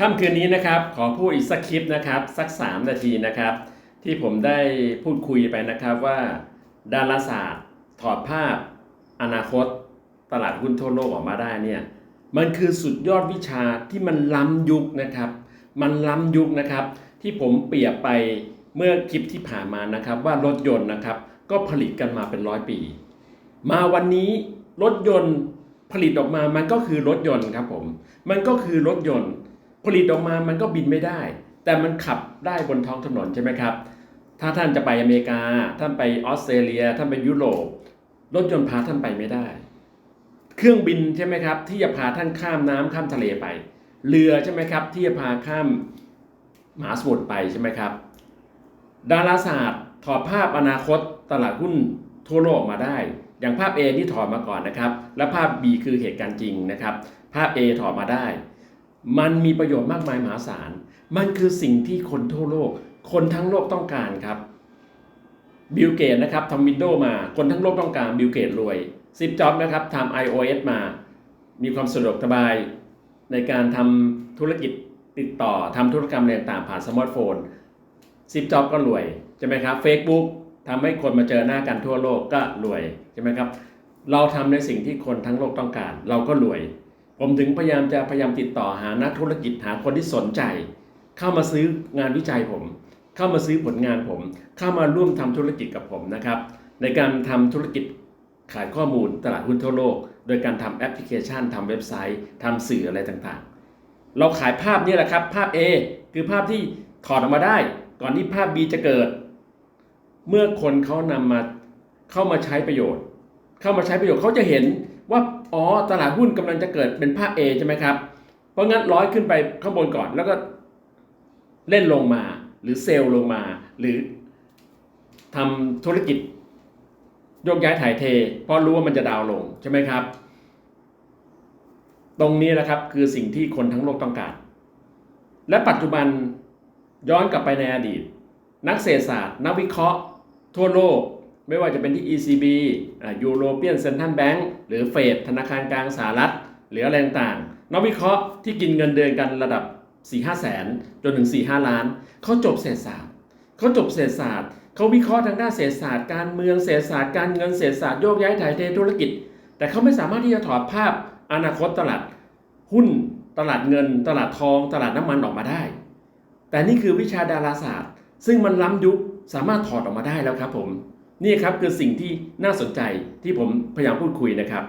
ค่ำคืนนี้นะครับขอพูดอีกสักคลิปนะครับสัก 3 นาทีนะครับ ที่ผมได้พูดคุยไปนะครับว่าดาราศาสตร์ ถอดภาพ อนาคต ตลาดหุ้นทั่วโลกออกมาได้เนี่ยมันคือสุดยอดวิชาที่มันล้ำยุคนะครับ มันล้ำยุคนะครับ ที่ผมเปรียบไปเมื่อคลิปที่ผ่านมานะครับ ว่ารถยนต์นะครับ ก็ผลิตกันมาเป็นร้อยปี มาวันนี้รถยนต์ผลิตออกมามันก็คือรถยนต์ครับผมมันก็คือรถยนต์ ผลิตออกมามันก็บินไม่ได้ แต่มันขับได้บนท้องถนนใช่ไหมครับ ถ้าท่านจะไปอเมริกา ท่านไปออสเตรเลีย ท่านไปยุโรปรถยนต์พาท่านไปไม่ได้ เครื่องบินใช่ไหมครับ ที่จะพาท่านข้ามน้ำข้ามทะเลไป เรือใช่ไหมครับ ที่จะพาข้ามมหาสมุทรไปใช่ไหมครับ ดาราศาสตร์ถอดภาพอนาคตตลาดหุ้นทั่วโลกออกมาได้ อย่างภาพ A นี่ถอดมาก่อนนะครับ และภาพ B คือเหตุการณ์จริงนะครับ ภาพ A ถอดมาได้ มันมีประโยชน์มากมายมหาศาล มันคือสิ่งที่คนทั่วโลก คนทั้งโลกต้องการครับ บิลเกตนะครับทำวินโดว์มา คนทั้งโลกต้องการบิลเกตรวยซิปจ็อบนะครับทำ iOS มา มีความสะดวกสบาย ในการทำธุรกิจติดต่อทำธุรกรรมอะไรต่างๆผ่านสมาร์ทโฟนซิปจ็อบก็รวยใช่ไหมครับ Facebook ทำให้คนมาเจอหน้ากันทั่วโลกก็รวยใช่ไหมครับ เราทำในสิ่งที่คนทั้งโลกต้องการ เราก็รวย ผมถึงพยายามจะพยายามติดต่อหานักธุรกิจหาคนที่สนใจ เข้ามาซื้องานวิจัยผม เข้ามาซื้อผลงานผม เข้ามาร่วมทำธุรกิจกับผมนะครับ ในการทำธุรกิจขายข้อมูลตลาดหุ้นทั่วโลก โดยการทำแอปพลิเคชันทำเว็บไซต์ทำสื่ออะไรต่างๆ เราขายภาพนี่แหละครับ ภาพ A คือภาพที่ถอดออกมาได้ ก่อนที่ภาพ B จะเกิด เมื่อคนเขานำมาเข้ามาใช้ประโยชน์ เข้ามาใช้ประโยชน์เขาจะเห็นว่าอ๋อตลาดหุ้นกำลังจะเกิดเป็นภาพ A ใช่ไหมครับ เพราะงั้นร้อยขึ้นไปข้างบนก่อนแล้วก็เล่นลงมาหรือเซลล์ลงมา หรือทำธุรกิจโยกย้ายถ่ายเท เพราะรู้ว่ามันจะดาวลงใช่ไหมครับ ตรงนี้แหละครับคือสิ่งที่คนทั้งโลกต้องการ และปัจจุบันย้อนกลับไปในอดีต นักเศรษฐศาสตร์ นักวิเคราะห์ ทั่วโลก ไม่ว่าจะเป็นที่ ECB อ่า European Central Bank หรือเฟดธนาคารกลางสหรัฐ หรืออะไรต่างๆนักวิเคราะห์ที่กินเงินเดือนกันระดับ 4-5แสนจนถึง 4-5 ล้าน เขาจบเศรษฐศาสตร์เขาจบเศรษฐศาสตร์เขาวิเคราะห์ทางด้านเศรษฐศาสตร์การเมืองเศรษฐศาสตร์การเงินเศรษฐศาสตร์โยกย้ายถ่ายเทธุรกิจ แต่เขาไม่สามารถที่จะถอดภาพอนาคตตลาดหุ้น ตลาดเงิน ตลาดทอง ตลาดน้ำมันออกมาได้ แต่นี่คือวิชาดาราศาสตร์ ซึ่งมันล้ำยุคสามารถถอดออกมาได้แล้วครับผม นี่ครับคือสิ่งที่น่าสนใจที่ผมพยายามพูดคุยนะครับ